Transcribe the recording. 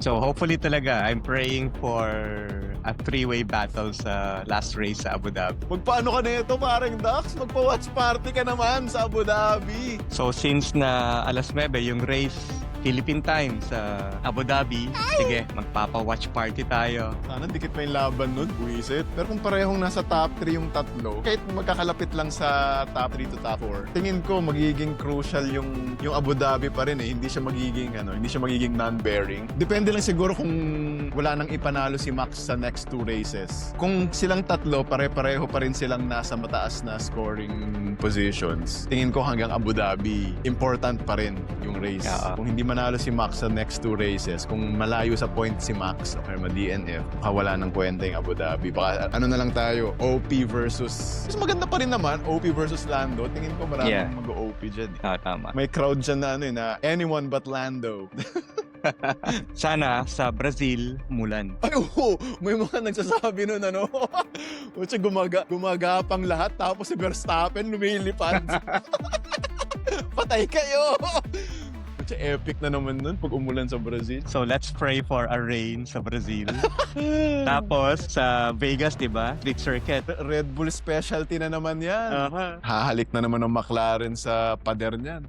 So hopefully talaga, I'm praying for a three-way battle sa last race sa Abu Dhabi. Magpaano ka nito, parang Dax? Magpa-watch party ka naman sa Abu Dhabi. So since na alas 9 yung race, Philippine time sa Abu Dhabi, sige, magpapa-watch party tayo. Sana dikit pa yung laban nun, buwisit. Pero kung parehong nasa top 3 yung tatlo, kahit magkakalapit lang sa top 3 to top 4, tingin ko magiging crucial yung yung Abu Dhabi pa rin eh. Hindi siya magiging ano, hindi siya magiging non-bearing. Depende lang siguro kung wala nang ipanalo si Max sa next two races. Kung silang tatlo, pare-pareho pa rin silang nasa mataas na scoring positions. Tingin ko hanggang Abu Dhabi, important pa rin yung race. Oo. Kung hindi manalo si Max sa next two races, kung malayo sa point si Max o kaya ma-DNF, wala ng kwenta yung Abu Dhabi. Baka ano na lang tayo, OP versus... Mas maganda pa rin naman, OP versus Lando. Tingin ko maraming Yeah. mag-OP dyan. eh. Ah, tama. May crowd dyan na ano eh, na anyone but Lando. Sana sa Brazil, mulan. Ay, oo! May mga nagsasabi nun, ano? Kutsa gumaga, gumagapang lahat, tapos si Verstappen lumilipad. Patay kayo! Kutsa epic na naman nun pag umulan sa Brazil. So let's pray for a rain sa Brazil. Tapos sa Vegas, 'di ba? Street circuit. Red Bull specialty na naman yan. Aha. Hahalik na naman ng McLaren sa pader niyan.